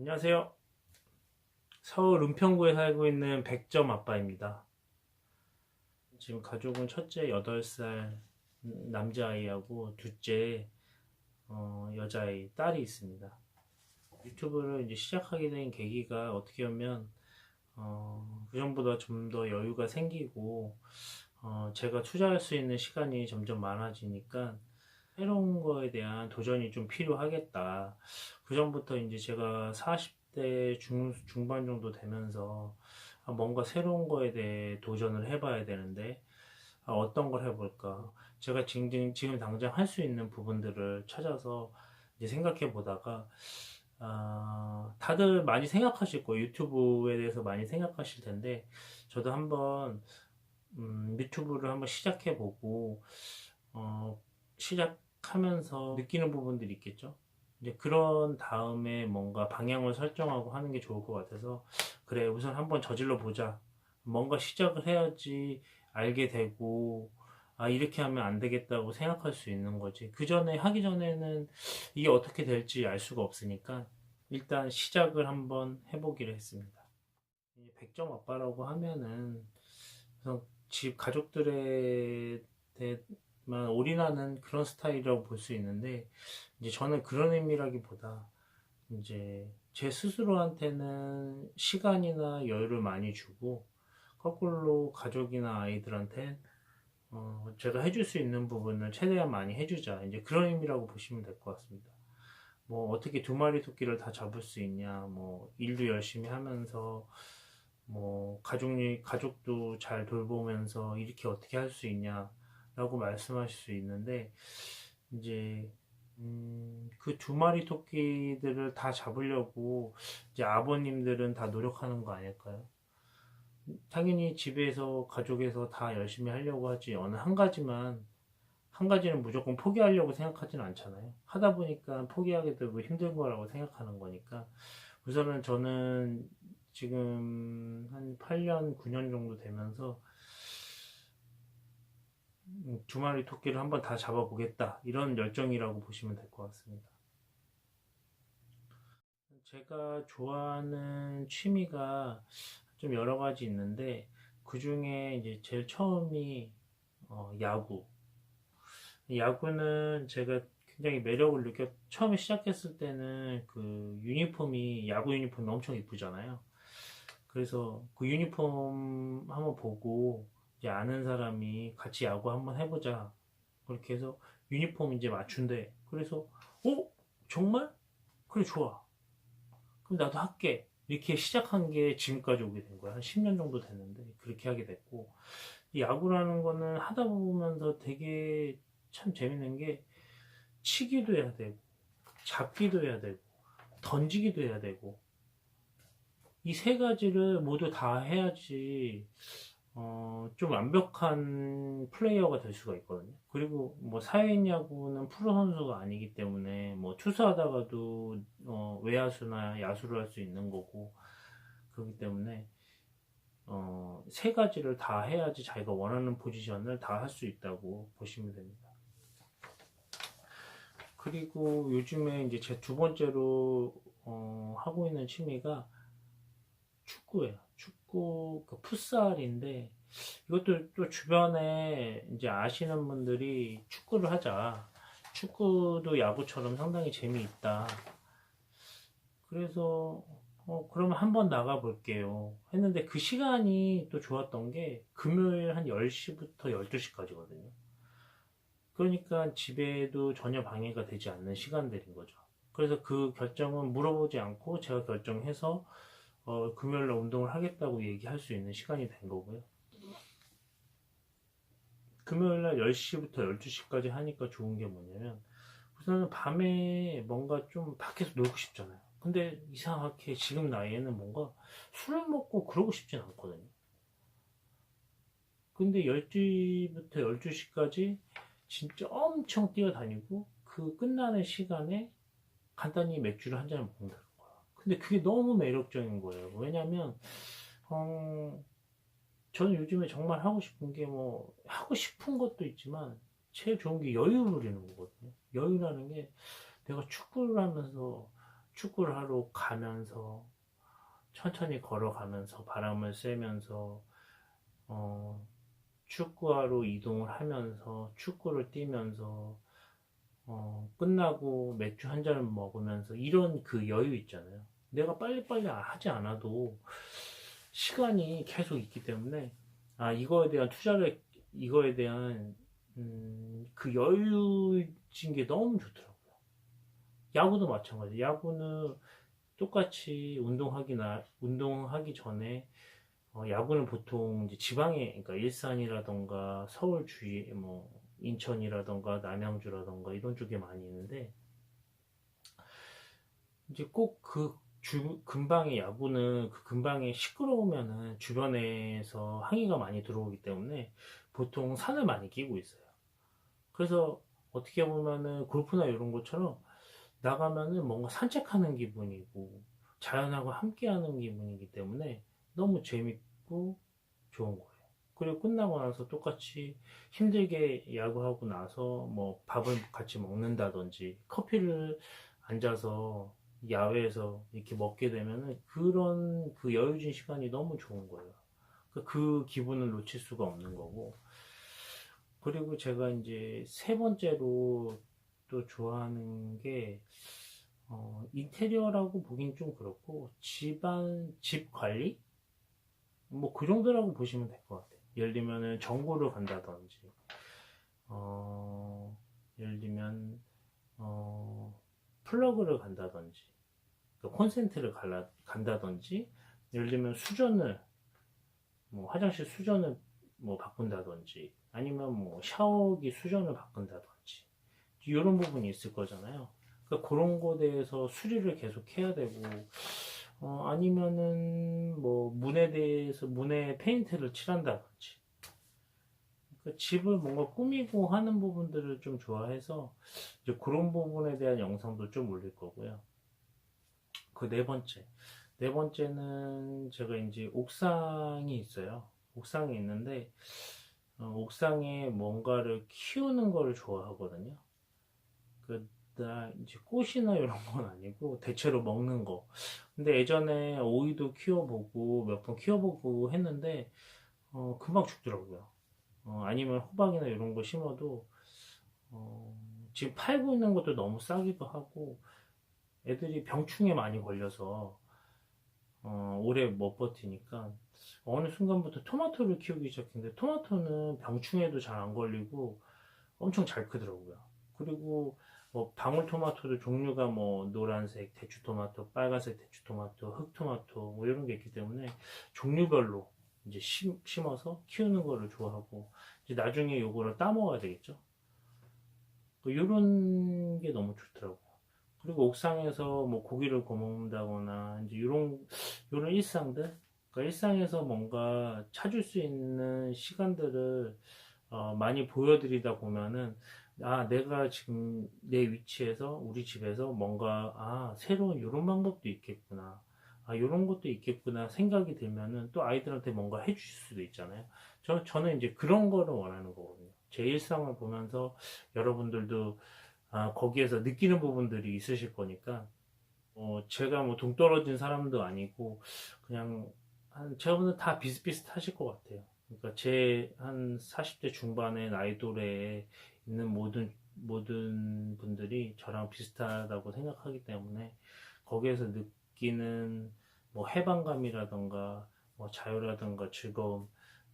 안녕하세요. 서울 은평구에 살고 있는 백점 아빠입니다. 지금 가족은 첫째 8살 남자아이하고 둘째 어, 여자아이, 딸이 있습니다. 유튜브를 이제 시작하게 된 계기가 어떻게 보면 어, 그전보다 좀 더 여유가 생기고 어, 제가 투자할 수 있는 시간이 점점 많아지니까 새로운 거에 대한 도전이 좀 필요하겠다. 그 전부터 이제 제가 40대 중, 중반 정도 되면서 아, 뭔가 새로운 거에 대해 도전을 해봐야 되는데 아, 어떤 걸 해볼까? 제가 지금, 지금 당장 할 수 있는 부분들을 찾아서 이제 생각해 보다가 아, 다들 많이 생각하실 거예요. 유튜브에 대해서 많이 생각하실 텐데 저도 한번 음, 유튜브를 한번 시작해 보고 어, 시작 하면서 느끼는 부분들이 있겠죠. 이제 그런 다음에 뭔가 방향을 설정하고 하는 게 좋을 것 같아서 그래 우선 한번 저질러 보자. 뭔가 시작을 해야지 알게 되고 아 이렇게 하면 안 되겠다고 생각할 수 있는 거지. 그 전에 하기 전에는 이게 어떻게 될지 알 수가 없으니까 일단 시작을 한번 해보기로 했습니다. 이 백점 아빠라고 하면은 그래서 집 가족들에 대해 만 올인하는 그런 스타일이라고 볼 수 있는데 이제 저는 그런 의미라기보다 이제 제 스스로한테는 시간이나 여유를 많이 주고 거꾸로 가족이나 아이들한테 어, 제가 해줄 수 있는 부분을 최대한 많이 해주자 이제 그런 의미라고 보시면 될 것 같습니다. 뭐 어떻게 두 마리 토끼를 다 잡을 수 있냐 뭐 일도 열심히 하면서 뭐 가족이 가족도 잘 돌보면서 이렇게 어떻게 할 수 있냐 라고 말씀하실 수 있는데 이제 음, 그 두 마리 토끼들을 다 잡으려고 이제 아버님들은 다 노력하는 거 아닐까요? 당연히 집에서 가족에서 다 열심히 하려고 하지 어느 한 가지만 한 가지는 무조건 포기하려고 생각하지는 않잖아요. 하다 보니까 포기하게 되고 힘든 거라고 생각하는 거니까 우선은 저는 지금 한 8년, 9년 정도 되면서 두 마리 토끼를 한번 다 잡아보겠다. 이런 열정이라고 보시면 될 것 같습니다. 제가 좋아하는 취미가 좀 여러 가지 있는데 그 중에 이제 제일 처음이 어, 야구. 야구는 제가 굉장히 매력을 느꼈, 처음에 시작했을 때는 그 유니폼이, 야구 유니폼이 엄청 이쁘잖아요. 그래서 그 유니폼 한번 보고 이제 아는 사람이 같이 야구 한번 해보자. 그렇게 해서 유니폼 이제 맞춘대. 그래서, 어? 정말? 그래, 좋아. 그럼 나도 할게. 이렇게 시작한 게 지금까지 오게 된 거야. 한 10년 정도 됐는데, 그렇게 하게 됐고. 이 야구라는 거는 하다 보면서 되게 참 재밌는 게, 치기도 해야 되고, 잡기도 해야 되고, 던지기도 해야 되고, 이 세 가지를 모두 다 해야지, 어, 좀 완벽한 플레이어가 될 수가 있거든요. 그리고 뭐 사회인 야구는 프로 선수가 아니기 때문에 뭐 투수하다가도 어, 외야수나 야수를 할 수 있는 거고 그렇기 때문에 어, 세 가지를 다 해야지 자기가 원하는 포지션을 다 할 수 있다고 보시면 됩니다. 그리고 요즘에 이제 제 두 번째로 어, 하고 있는 취미가 축구예요. 축구 그 풋살인데 이것도 또 주변에 이제 아시는 분들이 축구를 하자. 축구도 야구처럼 상당히 재미있다. 그래서 어, 그러면 한번 나가 볼게요. 했는데 그 시간이 또 좋았던 게 금요일 한 10시부터 12시까지거든요. 그러니까 집에도 전혀 방해가 되지 않는 시간들인 거죠. 그래서 그 결정은 물어보지 않고 제가 결정해서 어, 금요일날 운동을 하겠다고 얘기할 수 있는 시간이 된 거고요. 금요일날 10시부터 12시까지 하니까 좋은 게 뭐냐면 우선은 밤에 뭔가 좀 밖에서 놀고 싶잖아요. 근데 이상하게 지금 나이에는 뭔가 술을 먹고 그러고 싶진 않거든요. 근데 10시부터 12시까지 진짜 엄청 뛰어다니고 그 끝나는 시간에 간단히 맥주를 한 잔을 먹는다. 근데 그게 너무 매력적인 거예요. 왜냐면, 어, 저는 요즘에 정말 하고 싶은 게 뭐, 하고 싶은 것도 있지만, 제일 좋은 게 여유 부리는 거거든요. 여유라는 게 내가 축구를 하면서 축구를 하러 가면서 천천히 걸어가면서 바람을 쐬면서 어, 축구하러 이동을 하면서 축구를 뛰면서 어, 끝나고 맥주 한 잔을 먹으면서 이런 그 여유 있잖아요. 내가 빨리빨리 하지 않아도 시간이 계속 있기 때문에 아 이거에 대한 투자를 이거에 대한 음, 그 여유진 게 너무 좋더라고요. 야구도 마찬가지. 야구는 똑같이 운동하기나 운동하기 전에 어, 야구는 보통 이제 지방에 그러니까 일산이라던가 서울 주위 뭐 인천이라던가 남양주라던가 이런 쪽에 많이 있는데 이제 꼭 그 주 근방의 야구는 그 근방에 시끄러우면은 주변에서 항의가 많이 들어오기 때문에 보통 산을 많이 끼고 있어요. 그래서 어떻게 보면은 골프나 이런 것처럼 나가면은 뭔가 산책하는 기분이고 자연하고 함께하는 기분이기 때문에 너무 재밌고 좋은 거예요. 그리고 끝나고 나서 똑같이 힘들게 야구하고 나서 뭐 밥을 같이 먹는다든지 커피를 앉아서 야외에서 이렇게 먹게 되면은 그런 그 여유진 시간이 너무 좋은 거예요. 그- 그 기분을 놓칠 수가 없는 거고. 그리고 제가 이제 세 번째로 또 좋아하는 게 어, 인테리어라고 보긴 좀 그렇고 집안 집 관리 뭐 그 정도라고 보시면 될 것 같아요. 예를 들면은 정보를 간다든지 어, 예를 들면 어, 플러그를 간다든지 그 콘센트를 갈라, 간다든지 예를 들면 수전을 뭐 화장실 수전을 뭐 바꾼다든지 아니면 뭐 샤워기 수전을 바꾼다든지 이런 부분이 있을 거잖아요. 그러니까 그런 거에 대해서 수리를 계속 해야 되고 어, 아니면은 뭐 문에 대해서 문에 페인트를 칠한다든지 그러니까 집을 뭔가 꾸미고 하는 부분들을 좀 좋아해서 이제 그런 부분에 대한 영상도 좀 올릴 거고요. 그 네 번째. 네 번째는 제가 이제 옥상이 있어요. 옥상이 있는데, 어, 옥상에 뭔가를 키우는 거를 좋아하거든요. 그, 나 이제 꽃이나 이런 건 아니고, 대체로 먹는 거. 근데 예전에 오이도 키워보고, 몇 번 키워보고 했는데, 어, 금방 죽더라고요. 어, 아니면 호박이나 이런 거 심어도, 어, 지금 팔고 있는 것도 너무 싸기도 하고, 애들이 병충해 많이 걸려서 어, 오래 못 버티니까 어느 순간부터 토마토를 키우기 시작했는데 토마토는 병충해도 잘 안 걸리고 엄청 잘 크더라고요. 그리고 뭐 방울토마토도 종류가 뭐 노란색 대추토마토, 빨간색 대추토마토, 흑토마토 뭐 이런 게 있기 때문에 종류별로 이제 심, 심어서 키우는 거를 좋아하고 이제 나중에 요거를 따먹어야 되겠죠. 이런 게 너무 좋더라고요. 그리고 옥상에서 뭐 고기를 구워 먹는다거나 이제 이런 이런 일상들 그러니까 일상에서 뭔가 찾을 수 있는 시간들을 어, 많이 보여드리다 보면은 아 내가 지금 내 위치에서 우리 집에서 뭔가 아 새로운 이런 방법도 있겠구나. 아 이런 것도 있겠구나 생각이 들면은 또 아이들한테 뭔가 해주실 수도 있잖아요. 저, 저는 이제 그런 거를 원하는 거거든요. 제 일상을 보면서 여러분들도 아, 거기에서 느끼는 부분들이 있으실 거니까, 어, 제가 뭐 동떨어진 사람도 아니고, 그냥, 한, 제가 보는 다 비슷비슷하실 것 같아요. 그러니까 제 한 40대 중반의 나이 또래에 있는 모든, 모든 분들이 저랑 비슷하다고 생각하기 때문에, 거기에서 느끼는 뭐 해방감이라던가, 뭐 자유라던가 즐거움,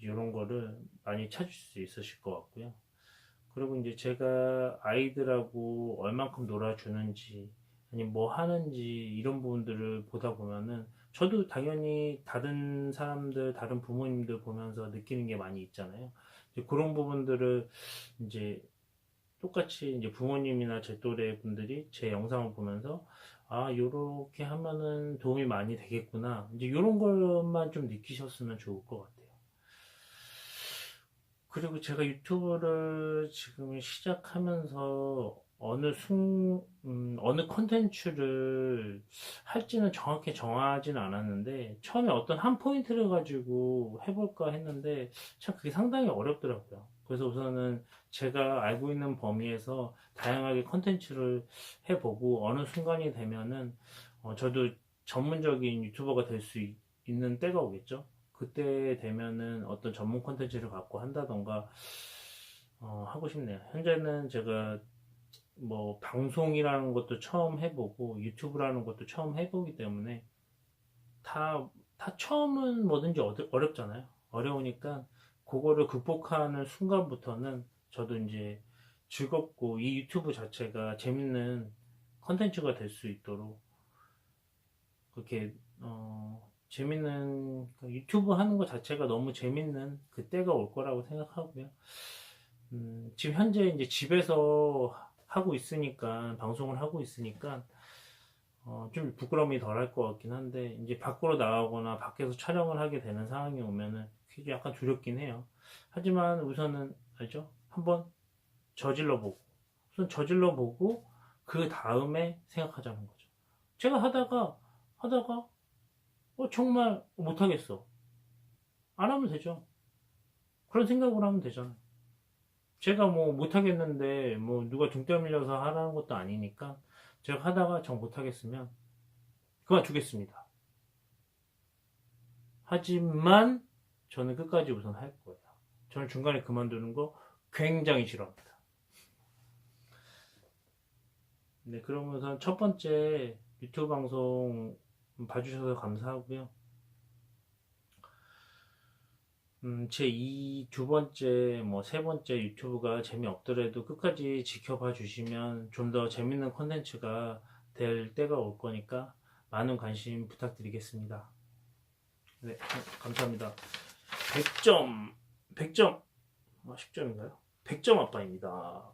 이런 거를 많이 찾을 수 있으실 것 같고요. 그리고 이제 제가 아이들하고 얼만큼 놀아주는지, 아니 뭐 하는지 이런 부분들을 보다 보면은 저도 당연히 다른 사람들, 다른 부모님들 보면서 느끼는 게 많이 있잖아요. 그런 부분들을 이제 똑같이 이제 부모님이나 제 또래 분들이 제 영상을 보면서 아, 요렇게 하면은 도움이 많이 되겠구나. 이제 요런 것만 좀 느끼셨으면 좋을 것 같아요. 그리고 제가 유튜브를 지금 시작하면서 어느 순, 음, 어느 컨텐츠를 할지는 정확히 정하지는 않았는데, 처음에 어떤 한 포인트를 가지고 해볼까 했는데, 참 그게 상당히 어렵더라고요. 그래서 우선은 제가 알고 있는 범위에서 다양하게 컨텐츠를 해보고 어느 순간이 되면은 어, 저도 전문적인 유튜버가 될 수 있는 때가 오겠죠. 그때 되면은 어떤 전문 컨텐츠를 갖고 한다던가 어, 하고 싶네요. 현재는 제가 뭐 방송이라는 것도 처음 해보고 유튜브라는 것도 처음 해보기 때문에 다, 다 처음은 뭐든지 어렵잖아요. 어려우니까 그거를 극복하는 순간부터는 저도 이제 즐겁고 이 유튜브 자체가 재밌는 컨텐츠가 될 수 있도록 그렇게 어, 재밌는 그 유튜브 하는 것 자체가 너무 재밌는 그때가 올 거라고 생각하고요. 음, 지금 현재 이제 집에서 하고 있으니까 방송을 하고 있으니까 어, 좀 부끄러움이 덜할 것 같긴 한데 이제 밖으로 나가거나 밖에서 촬영을 하게 되는 상황이 오면은 그게 약간 두렵긴 해요. 하지만 우선은 알죠? 한번 저질러 보고 우선 저질러 보고 그 다음에 생각하자는 거죠. 제가 하다가 하다가 어 정말 못하겠어. 안 하면 되죠. 그런 생각을 하면 되잖아요. 제가 뭐 못하겠는데 뭐 누가 등 떠밀려서 하라는 것도 아니니까 제가 하다가 정 못하겠으면 그만두겠습니다. 하지만 저는 끝까지 우선 할 거예요. 저는 중간에 그만두는 거 굉장히 싫어합니다. 네, 그러면서 첫 번째 유튜브 방송 봐주셔서 감사하고요. 음, 제 이 두 번째, 뭐 세 번째 유튜브가 재미없더라도 끝까지 지켜봐 주시면 좀 더 재밌는 콘텐츠가 될 때가 올 거니까 많은 관심 부탁드리겠습니다. 네, 감사합니다. 100점, 100점, 아, 10점인가요? 100점 아빠입니다.